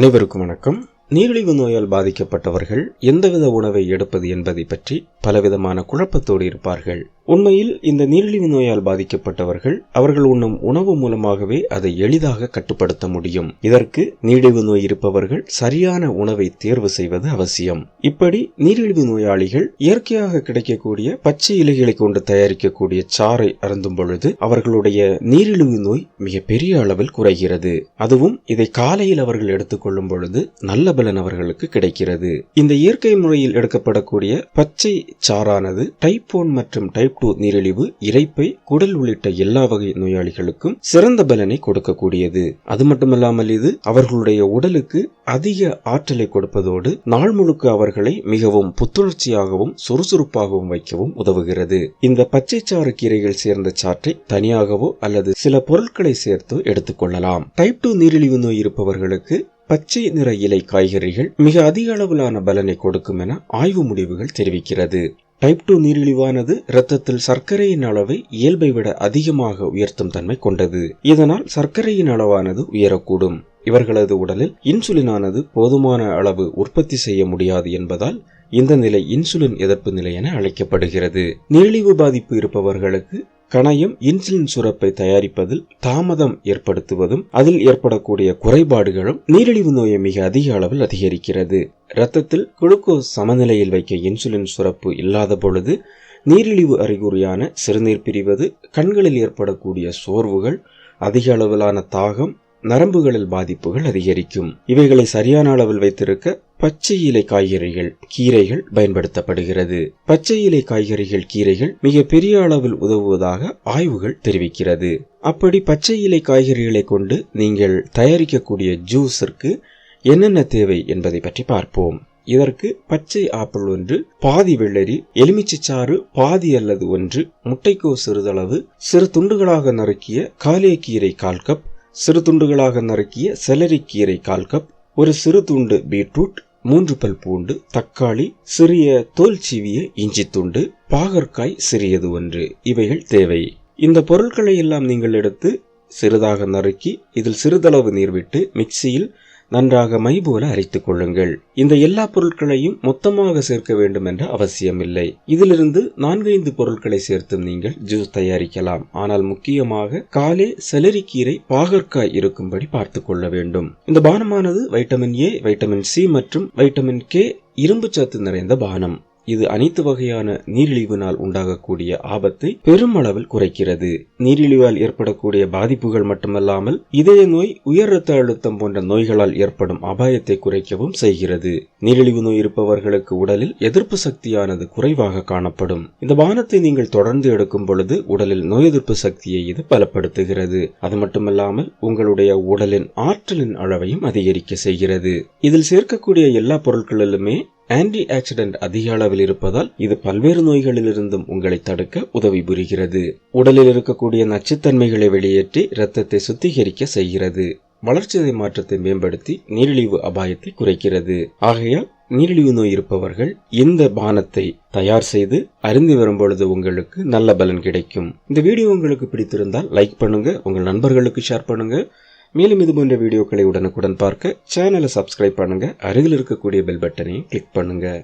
அனைவருக்கும் வணக்கம். நீரிழிவு நோயால் பாதிக்கப்பட்டவர்கள் எந்தவித உணவை எடுப்பது என்பதை பற்றி பலவிதமான குழப்பத்தோடு இருப்பார்கள். உண்மையில் இந்த நீரிழிவு நோயால் பாதிக்கப்பட்டவர்கள் அவர்கள் உண்ணும் உணவு மூலமாகவே அதை எளிதாக கட்டுப்படுத்த முடியும். இதற்கு நீரிழிவு நோய் இருப்பவர்கள் சரியான உணவை தேர்வு செய்வது அவசியம். இப்படி நீரிழிவு நோயாளிகள் இயற்கையாக கிடைக்கக்கூடிய பச்சை இலைகளை கொண்டு தயாரிக்கக்கூடிய சாறை அருந்தும் பொழுது அவர்களுடைய நீரிழிவு நோய் மிக பெரிய அளவில் குறைகிறது. அதுவும் இதை காலையில் அவர்கள் எடுத்துக்கொள்ளும் பொழுது நல்ல பலன் அவர்களுக்கு கிடைக்கிறது. இந்த இயற்கை முறையில் எடுக்கப்படக்கூடிய பச்சை சாறானது டைப் ஒன் மற்றும் டைப் டூ நீரிழிவு இறைப்பை குடல் உள்ளிட்ட எல்லா வகை நோயாளிகளுக்கும் சிறந்த பலனை கொடுக்கக்கூடியது. அது மட்டுமல்லாமல் இது அவர்களுடைய உடலுக்கு அதிக ஆற்றலை கொடுப்பதோடு நாள் முழுக்க அவர்களை மிகவும் புத்துணர்ச்சியாகவும் சுறுசுறுப்பாகவும் வைக்கவும் உதவுகிறது. இந்த பச்சைச்சாறு கீரைகள் சேர்ந்த சாற்றை தனியாகவோ அல்லது சில பொருட்களை சேர்த்து எடுத்துக்கொள்ளலாம் டைப் டூ நீரிழிவு நோய் இருப்பவர்களுக்கு பச்சை நிற இலை காய்கறிகள் மிக அதிக அளவிலான பலனை கொடுக்கும் என ஆய்வு முடிவுகள் தெரிவிக்கிறது. டைப் டூ நீரிழிவானது இரத்தத்தில் சர்க்கரையின் அளவை இயல்பை விட அதிகமாக உயர்த்தும் தன்மை கொண்டது. இதனால் சர்க்கரையின் அளவானது உயரக்கூடும். இவர்களது உடலில் இன்சுலினானது போதுமான அளவு உற்பத்தி செய்ய முடியாது என்பதால் இந்த நிலை இன்சுலின் எதிர்ப்பு நிலை என அழைக்கப்படுகிறது. நீரிழிவு பாதிப்பு இருப்பவர்களுக்கு கணையம் இன்சுலின் சுரப்பை தயாரிப்பதில் தாமதம் ஏற்படுத்துவதும் அதில் ஏற்படக்கூடிய குறைபாடுகளும் நீரிழிவு நோயை மிக அதிக அளவில் அதிகரிக்கிறது. இரத்தத்தில் குளுக்கோஸ் சமநிலையில் வைக்க இன்சுலின் சுரப்பு இல்லாத பொழுது நீரிழிவு அறிகுறியான சிறுநீர் பிரிவது கண்களில் ஏற்படக்கூடிய சோர்வுகள் அதிக அளவிலான தாகம் நரம்புகளில் பாதிப்புகள் அதிகரிக்கும். இவைகளை சரியான அளவில் வைத்திருக்க பச்சை இலை காய்கறிகள் கீரைகள் பயன்படுத்தப்படுகிறது. பச்சை இலை காய்கறிகள் கீரைகள் மிக பெரிய அளவில் உதவுவதாக ஆய்வுகள் தெரிவிக்கிறது. அப்படி பச்சை இலை காய்கறிகளை கொண்டு நீங்கள் தயாரிக்கக்கூடிய ஜூஸிற்கு என்னென்ன தேவை என்பதை பற்றி பார்ப்போம். இதற்கு பச்சை ஆப்பிள் ஒன்று பாதி வெள்ளரி எலுமிச்சைச்சாறு பாதி அல்லது ஒன்று முட்டைக்கோ சிறிதளவு சிறு துண்டுகளாக நறுக்கிய காலியக்கீரை கால் கப் சிறு துண்டுகளாக நறுக்கிய செலரி கீரை கால் கப் ஒரு சிறு துண்டு பீட்ரூட் மூன்று பல் பூண்டு தக்காளி சிறிய தோல் சீவிய இஞ்சி துண்டு பாகற்காய் சிறியது ஒன்று. இவைகள் தேவை. இந்த பொருட்களை எல்லாம் நீங்கள் எடுத்து சிறிதாக நறுக்கி இதில் சிறிதளவு நீர் விட்டு மிக்சியில் நன்றாக மை போல அரைத்துக் கொள்ளுங்கள். இந்த எல்லா பொருட்களையும் மொத்தமாக சேர்க்க வேண்டும் என்ற அவசியமில்லை. இதிலிருந்து நான்கைந்து பொருட்களை சேர்த்தும் நீங்கள் ஜூஸ் தயாரிக்கலாம். ஆனால் முக்கியமாக காலே செலரிக்கீரை பாகற்காய் இருக்கும்படி பார்த்துக் கொள்ள வேண்டும். இந்த பானமானது வைட்டமின் ஏ வைட்டமின் சி மற்றும் வைட்டமின் கே இரும்பு சத்து நிறைந்த பானம். இது அனைத்து வகையான நீரிழிவினால் உண்டாகக்கூடிய ஆபத்தை பெருமளவில் குறைக்கிறது. நீரிழிவால் ஏற்படக்கூடிய பாதிப்புகள் மட்டுமல்லாமல் இதய நோய் உயர் ரத்த அழுத்தம் போன்ற நோய்களால் ஏற்படும் அபாயத்தை குறைக்கவும் செய்கிறது. நீரிழிவு நோய் இருப்பவர்களுக்கு உடலில் எதிர்ப்பு சக்தியானது குறைவாக காணப்படும். இந்த பானத்தை நீங்கள் தொடர்ந்து எடுக்கும் பொழுது உடலில் நோய் எதிர்ப்பு சக்தியை இது பலப்படுத்துகிறது. அது மட்டுமல்லாமல் உங்களுடைய உடலின் ஆற்றலின் அளவையும் அதிகரிக்க செய்கிறது. இதில் சேர்க்கக்கூடிய எல்லா பொருட்களிலுமே ஆன்டி ஆக்சிடென்ட் அதிக அளவில் இருப்பதால் இது பல்வேறு நோய்களிலிருந்தும் உங்களை தடுக்க உதவி புரிகிறது. உடலில் இருக்கக்கூடிய நச்சுத்தன்மைகளை வெளியேற்றி இரத்தத்தை சுத்திகரிக்க செய்கிறது. வளர்ச்சிதை மாற்றத்தை மேம்படுத்தி நீரிழிவு அபாயத்தை குறைக்கிறது. ஆகையால் நீரிழிவு நோய் இருப்பவர்கள் இந்த பானத்தை தயார் செய்து அருந்தி வரும் பொழுது உங்களுக்கு நல்ல பலன் கிடைக்கும். இந்த வீடியோ உங்களுக்கு பிடித்திருந்தால் லைக் பண்ணுங்க உங்கள் நண்பர்களுக்கு ஷேர் பண்ணுங்க மேலும் இது போன்ற வீடியோக்களை உடனுக்குடன் பார்க்க சேனலை சப்ஸ்கிரைப் பண்ணுங்கள் அருகில் இருக்கக்கூடிய பெல் பட்டனையும் கிளிக் பண்ணுங்கள்